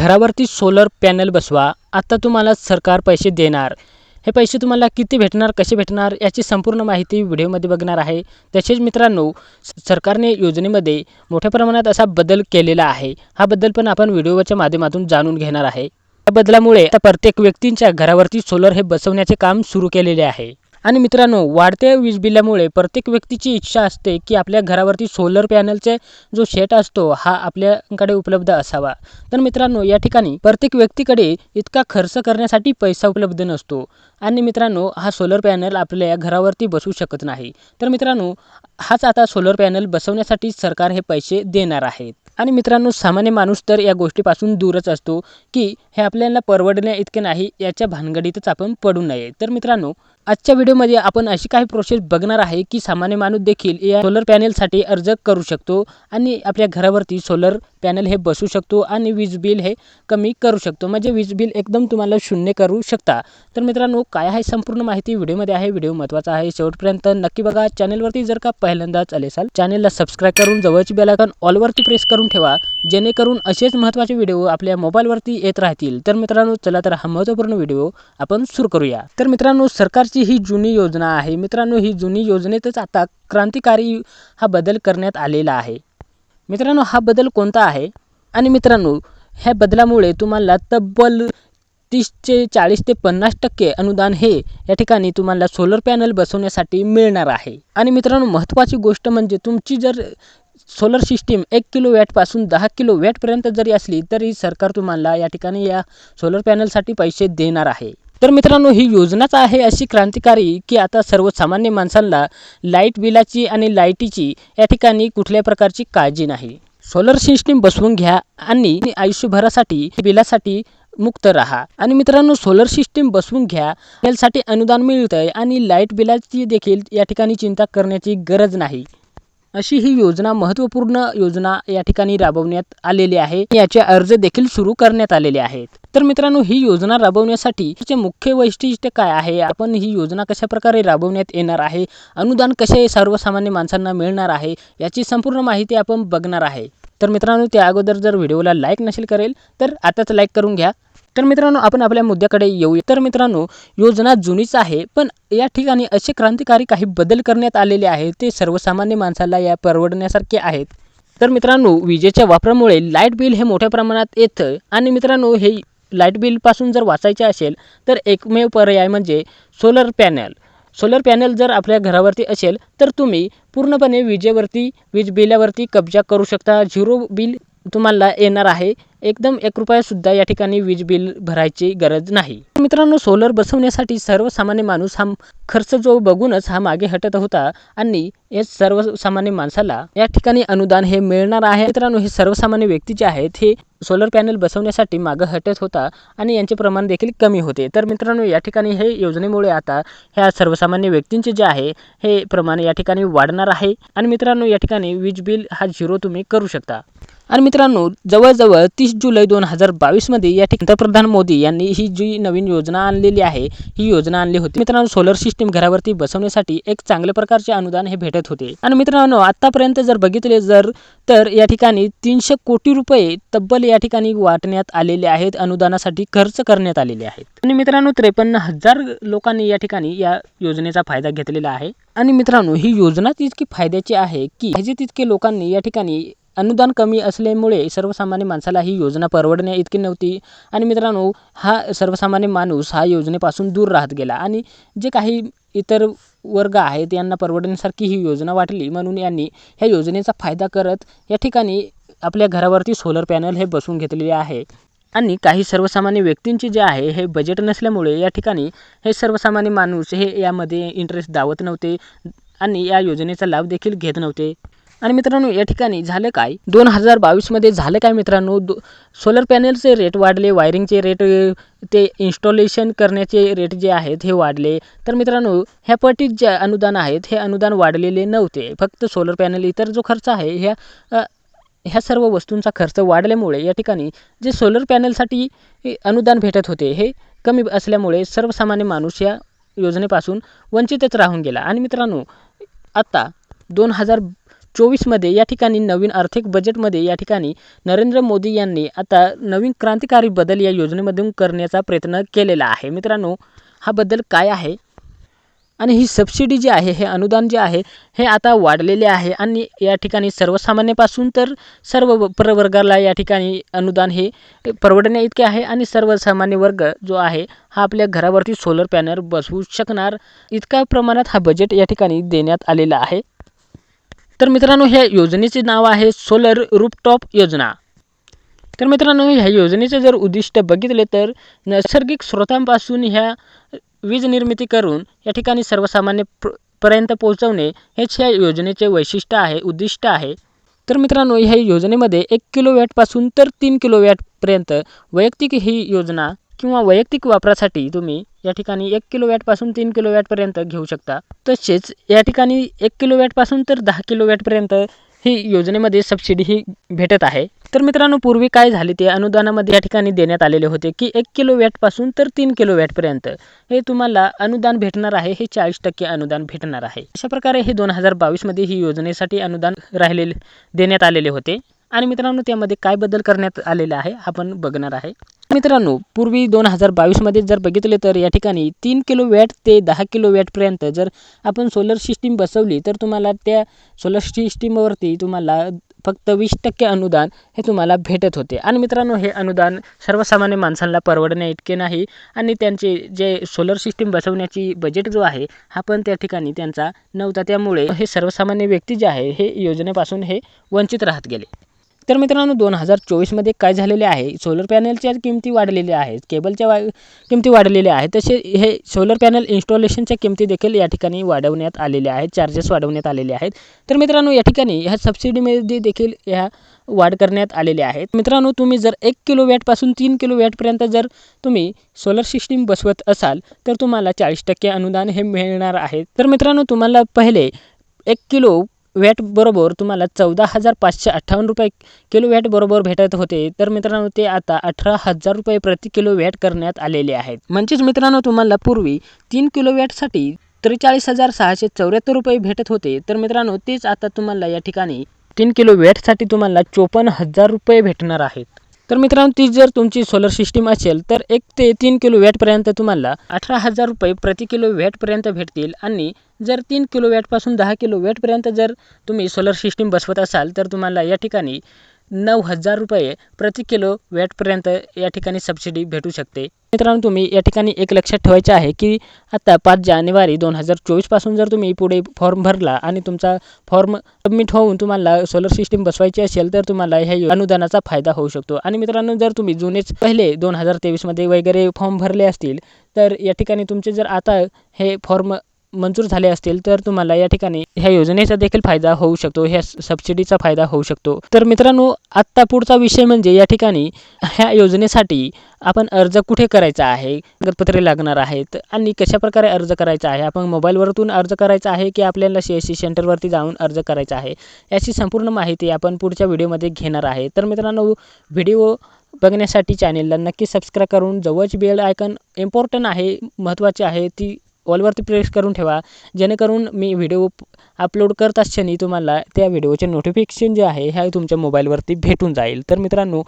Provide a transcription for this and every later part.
घरावरती solar panel बसवा. आता तुम्हाला सरकार पैसे देणार. हे पैसे तुम्हाला किती भेटणार कसे भेटणार याची संपूर्ण माहिती व्हिडिओमध्ये बघणार आहे. तसेच मित्रांनो स- सरकारने योजनेमध्ये मोठ्या प्रमाणात असा बदल केलेला आहे. हा बदल पण आपण व्हिडिओच्या माध्यमातून जाणून घेणार आहे. या बदलामुळे आता प्रत्येक व्यक्तींच्या घरावरती सोलर हे बसवण्याचे काम सुरू केलेले आहे. आणि मित्रांनो वाढत्या वीज बिलामुळे प्रत्येक व्यक्तीची इच्छा असते की आपल्या घरावरती सोलर पॅनलचे जो शेट असतो हा आपल्याकडे उपलब्ध असावा. तर मित्रांनो या ठिकाणी प्रत्येक व्यक्तीकडे इतका खर्च करण्यासाठी पैसा उपलब्ध नसतो आणि मित्रांनो हा सोलर पॅनल आपल्या घरावरती बसू शकत नाही. तर मित्रांनो हाच आता सोलर पॅनल बसवण्यासाठी सरकार हे पैसे देणार आहेत आणि मित्रांनो सामान्य माणूस तर या गोष्टीपासून दूरच असतो की हे आपल्याला परवडण्या इतके नाही याच्या भानगडीतच आपण पडू नये. तर मित्रांनो आजच्या व्हिडिओमध्ये आपण अशी काही प्रोसेस बघणार आहे की सामान्य माणूस देखील या सोलर पॅनेलसाठी अर्ज करू शकतो आणि आपल्या घरावरती सोलर पॅनल हे बसू शकतो आणि वीज बिल हे कमी करू शकतो. म्हणजे वीज बिल एकदम तुम्हाला शून्य करू शकता. तर मित्रांनो काय आहे संपूर्ण माहिती व्हिडिओमध्ये आहे. व्हिडिओ महत्त्वाचा आहे. शेवटपर्यंत नक्की बघा. चॅनलवरती जर का पहिल्यांदाच आले असाल चॅनलला सबस्क्राईब करून जवळची बेल ऑलवरती प्रेस करून ठेवा. जेणेकरून असेच महत्त्वाचे व्हिडिओ आपल्या मोबाईलवरती येत राहतील. तर मित्रांनो चला तर हा महत्त्वपूर्ण व्हिडिओ आपण सुरू करूया. तर मित्रांनो सरकारची ही जुनी योजना आहे. मित्रांनो ही जुनी योजनेतच आता क्रांतिकारी हा बदल करण्यात आलेला आहे. मित्रांनो हा बदल कोणता आहे? आणि मित्रांनो ह्या बदलामुळे तुम्हाला तब्बल तीसचे चाळीस ते पन्नास टक्के अनुदान हे या ठिकाणी तुम्हाला सोलर पॅनल बसवण्यासाठी मिळणार आहे. आणि मित्रांनो महत्त्वाची गोष्ट म्हणजे तुमची जर सोलर सिस्टीम एक किलो वॅटपासून दहा किलो वॅटपर्यंत जरी असली तरी सरकार तुम्हाला या ठिकाणी या सोलर पॅनलसाठी पैसे देणार आहे. तर मित्रांनो ही योजनाच आहे अशी क्रांतिकारी की आता सर्वसामान्य माणसांना लाइट बिलाची आणि लाईटीची या ठिकाणी कुठल्या प्रकारची काळजी नाही. सोलर सिस्टीम बसवून घ्या आणि आयुष्यभरासाठी बिलासाठी मुक्त राहा. आणि मित्रांनो सोलर सिस्टीम बसवून घ्या त्यासाठी अनुदान मिळतंय आणि लाइट बिलाची देखील या ठिकाणी चिंता करण्याची गरज नाही. अशी ही योजना महत्त्वपूर्ण योजना या ठिकाणी राबवण्यात आलेली आहे. याचे अर्ज देखील सुरू करण्यात आलेले आहेत. तर मित्रांनो ही योजना राबवण्यासाठी तिचे मुख्य वैशिष्ट्य काय आहे? आपण ही योजना कशा प्रकारे राबवण्यात येणार आहे? अनुदान कसे सर्वसामान्य माणसांना मिळणार आहे? याची संपूर्ण माहिती आपण बघणार आहे. तर मित्रांनो त्या अगोदर जर व्हिडिओला लाईक नसेल करेल तर आताच लाईक करून घ्या. तर मित्रांनो आपण आपल्या मुद्द्याकडे येऊया. तर मित्रांनो योजना जुनीच आहे पण या ठिकाणी असे क्रांतिकारी काही बदल करण्यात आलेले आहेत ते सर्वसामान्य माणसाला या परवडण्यासारखे आहेत. तर मित्रांनो विजेच्या वापरामुळे लाइट बिल हे मोठ्या प्रमाणात येतं आणि मित्रांनो हे लाइट बिलपासून जर वाचायचे असेल तर एकमेव पर्याय म्हणजे सोलर पॅनल. सोलर पॅनल जर आपल्या घरावरती असेल तर तुम्ही पूर्णपणे विजेवरती वीज बिलावरती कब्जा करू शकता. झिरो बिल तुम्हाला येणार आहे. एकदम एक रुपयासुद्धा या ठिकाणी वीज बिल भरायची गरज नाही. मित्रांनो सोलर बसवण्यासाठी सर्वसामान्य माणूस हा खर्च जो बघूनच हा मागे हटत होता आणि हे सर्वसामान्य माणसाला या ठिकाणी अनुदान हे मिळणार आहे. मित्रांनो हे सर्वसामान्य व्यक्ती जे आहेत हे सोलर पॅनल बसवण्यासाठी मागं हटत होता आणि यांचे प्रमाण देखील कमी होते. तर मित्रांनो या ठिकाणी हे योजनेमुळे आता ह्या सर्वसामान्य व्यक्तींचे जे आहे हे प्रमाण या ठिकाणी वाढणार आहे. आणि मित्रांनो या ठिकाणी वीज बिल हा झिरो तुम्ही करू शकता. आणि मित्रांनो जवळजवळ तीस जुलै दोन हजार बावीसमध्ये या ठिकाणी पंतप्रधान मोदी यांनी ही जी नवीन योजना आणलेली आहे ही योजना आणली होती. मित्रांनो सोलर सिस्टीम घरावरती बसवण्यासाठी एक चांगल्या प्रकारचे अनुदान हे भेटत होते. आणि मित्रांनो आतापर्यंत जर बघितले जर तर या ठिकाणी तीनशे कोटी रुपये तब्बल या ठिकाणी वाटण्यात आलेले आहेत अनुदानासाठी खर्च करण्यात आलेले आहेत. आणि मित्रांनो त्रेपन्न हजार लोकांनी या ठिकाणी या योजनेचा फायदा घेतलेला आहे. आणि मित्रांनो ही योजना तितकी फायद्याची आहे की जे तितके लोकांनी या ठिकाणी अनुदान कमी असल्यामुळे सर्वसामान्य माणसाला ही योजना परवडण्या इतकी नव्हती. आणि मित्रांनो हा सर्वसामान्य माणूस हा योजनेपासून दूर राहत गेला. आणि जे काही इतर वर्ग आहेत यांना परवडण्यासारखी ही योजना वाटली. म्हणून यांनी ह्या योजनेचा फायदा करत या ठिकाणी आपल्या घरावरती सोलर पॅनल हे बसवून घेतलेले आहे. आणि काही सर्वसामान्य व्यक्तींचे जे आहे हे बजेट नसल्यामुळे या ठिकाणी हे सर्वसामान्य माणूस हे यामध्ये इंटरेस्ट दावत नव्हते. आणि या योजनेचा लाभ देखील घेत नव्हते. आणि मित्रांनो या ठिकाणी झालं काय? दोन हजार बावीसमध्ये झालं काय मित्रांनो? दो सोलर पॅनलचे रेट वाढले वायरिंगचे रेट ते इन्स्टॉलेशन करण्याचे रेट जे आहेत हे वाढले. तर मित्रांनो ह्या पटीत जे अनुदान आहेत हे अनुदान वाढलेले नव्हते. फक्त सोलर पॅनल इतर जो खर्च आहे ह्या ह्या सर्व वस्तूंचा खर्च वाढल्यामुळे या ठिकाणी जे सोलर पॅनलसाठी अनुदान भेटत होते हे कमी असल्यामुळे सर्वसामान्य माणूस या योजनेपासून वंचितच राहून गेला. आणि मित्रांनो आत्ता दोन हजार चोवीसमध्ये या ठिकाणी नवीन आर्थिक बजेटमध्ये या ठिकाणी नरेंद्र मोदी यांनी आता नवीन क्रांतिकारी बदल या योजनेमधून करण्याचा प्रयत्न केलेला आहे. मित्रांनो हा बदल काय आहे? आणि ही सबसिडी जी आहे हे अनुदान जे आहे हे आता वाढलेले आहे आणि या ठिकाणी सर्वसामान्यापासून तर सर्व प्रवर्गाला या ठिकाणी अनुदान हे परवडण्या इतके आहे आणि सर्वसामान्य वर्ग जो आहे हा आपल्या घरावरती सोलर पॅनल बसवू शकणार इतक्या प्रमाणात हा बजेट या ठिकाणी देण्यात आलेला आहे. तर मित्रांनो ह्या योजनेचे नाव आहे सोलर रूपटॉप योजना. तर मित्रांनो ह्या योजनेचे जर उद्दिष्ट बघितले तर नैसर्गिक स्रोतांपासून ह्या वीज निर्मिती करून या ठिकाणी सर्वसामान्य पर्यंत पोहोचवणे हेच ह्या योजनेचे वैशिष्ट्य आहे उद्दिष्ट आहे. तर मित्रांनो ह्या योजनेमध्ये एक किलो वॅटपासून तर तीन किलो वॅटपर्यंत वैयक्तिक ही योजना किंवा वैयक्तिक वापरासाठी तुम्ही या ठिकाणी एक किलो वॅटपासून तीन किलो वॅटपर्यंत घेऊ शकता. तसेच या ठिकाणी एक किलो वॅटपासून तर दहा किलो वॅटपर्यंत ही योजनेमध्ये सबसिडी ही भेटत आहे. तर मित्रांनो पूर्वी काय झाले ते अनुदानामध्ये या ठिकाणी देण्यात आलेले होते की एक किलो वॅटपासून तर तीन किलो वॅटपर्यंत हे तुम्हाला अनुदान भेटणार आहे हे चाळीस टक्के अनुदान भेटणार आहे. अशा प्रकारे हे दोन हजार बावीसमध्ये ही योजनेसाठी अनुदान राहिलेले देण्यात आलेले होते. आणि मित्रांनो त्यामध्ये काय बदल करण्यात आलेला आहे आपण बघणार आहे. मित्रांनो पूर्वी दोन हजार बावीसमध्ये जर बघितले तर या ठिकाणी तीन किलो वॅट ते दहा किलो वॅटपर्यंत जर आपण सोलर सिस्टीम बसवली तर तुम्हाला त्या सोलर सिस्टीमवरती तुम्हाला फक्त वीस टक्के अनुदान हे तुम्हाला भेटत होते. आणि मित्रांनो हे अनुदान सर्वसामान्य माणसांना परवडण्या इतके नाही आणि त्यांचे जे सोलर सिस्टीम बसवण्याची बजेट जो आहे हा पण त्या ठिकाणी त्यांचा नव्हता. त्यामुळे हे सर्वसामान्य व्यक्ती जे आहे हे योजनेपासून हे वंचित राहत गेले. तर मित्रांनो दोन हजार चोवीसमध्ये काय झालेले आहे? सोलर पॅनलच्या किमती वाढलेल्या आहेत केबलच्या वा किमती वाढलेल्या आहेत. तसे हे सोलर पॅनल इन्स्टॉलेशनच्या किमती देखील या ठिकाणी वाढवण्यात आलेल्या आहेत चार्जेस वाढवण्यात आलेले आहेत. तर मित्रांनो या ठिकाणी ह्या सबसिडीमध्ये देखील ह्या वाढ करण्यात आलेले आहेत. मित्रांनो तुम्ही जर एक किलो वॅटपासून तीन किलो वॅटपर्यंत जर तुम्ही सोलर सिस्टीम बसवत असाल तर तुम्हाला चाळीस टक्के अनुदान हे मिळणार आहे. तर मित्रांनो तुम्हाला पहिले एक किलो वॅट बरोबर तुम्हाला चौदा हजार पाचशे अठ्ठावन्न रुपये किलो वॅट बरोबर भेटत होते. तर मित्रांनो ते आता अठरा हजार रुपये प्रति किलो वॅट करण्यात आलेले आहेत. म्हणजेच मित्रांनो तुम्हाला पूर्वी तीन किलो वॅटसाठी त्रेचाळीस हजार सहाशे चौऱ्याहत्तर रुपये भेटत होते. तर मित्रांनो तेच आता तुम्हाला या ठिकाणी तीन किलो वॅटसाठी तुम्हाला चोपन्न हजार रुपये भेटणार आहेत. तर मित्रांनो ती जर तुमची सोलर सिस्टीम असेल तर एक ते तीन किलो वॅटपर्यंत तुम्हाला अठरा हजार रुपये प्रति किलो वॅटपर्यंत भेटतील आणि जर तीन किलो वॅटपासून दहा किलो वॅटपर्यंत जर तुम्ही सोलर सिस्टीम बसवत असाल तर तुम्हाला या ठिकाणी नऊ हजार रुपये प्रति किलो वॅटपर्यंत या ठिकाणी सबसिडी भेटू शकते. मित्रांनो तुम्ही या ठिकाणी एक लक्षात ठेवायचे आहे की आता पाच जानेवारी दोन हजार चोवीसपासून जर तुम्ही पुढे फॉर्म भरला आणि तुमचा फॉर्म सबमिट होऊन तुम्हाला सोलर सिस्टीम बसवायची असेल तर तुम्हाला ह्या अनुदानाचा फायदा होऊ शकतो. आणि मित्रांनो जर तुम्ही जुनेच पहिले दोन हजार तेवीसमध्ये वगैरे फॉर्म भरले असतील तर या ठिकाणी तुमचे जर आता हे फॉर्म मंजूर झाले असतील तर तुम्हाला या ठिकाणी ह्या योजनेचा देखील फायदा होऊ शकतो ह्या सबसिडीचा फायदा होऊ शकतो. तर मित्रांनो आत्ता पुढचा विषय म्हणजे या ठिकाणी ह्या योजनेसाठी आपण अर्ज कुठे करायचा आहे कागदपत्रे लागणार आहेत आणि कशा प्रकारे अर्ज करायचा आहे? आपण मोबाईलवरतून अर्ज करायचा आहे की आपल्याला सी एस सी सेंटरवरती जाऊन अर्ज करायचा आहे? याची संपूर्ण माहिती आपण पुढच्या व्हिडिओमध्ये घेणार आहे. तर मित्रांनो व्हिडिओ बघण्यासाठी चॅनेलला नक्की सबस्क्राईब करून जवळची बेल आयकन इम्पॉर्टंट आहे महत्त्वाचे आहे ती ऑलवरती प्रेस करून ठेवा. जेणेकरून मी व्हिडिओ अपलोड करत असताना तुम्हाला त्या व्हिडिओचे नोटिफिकेशन जे आहे ह्या तुमच्या मोबाईलवरती भेटून जाईल. तर मित्रांनो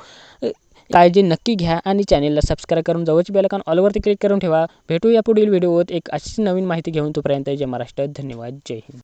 काळजी नक्की घ्या आणि चॅनेलला सबस्क्राईब करून जवळची बेल ऑलवरती क्लिक करून ठेवा. भेटूया पुढील व्हिडिओत एक अशी नवीन माहिती घेऊन. तोपर्यंत जय महाराष्ट्र. धन्यवाद. जय हिंद.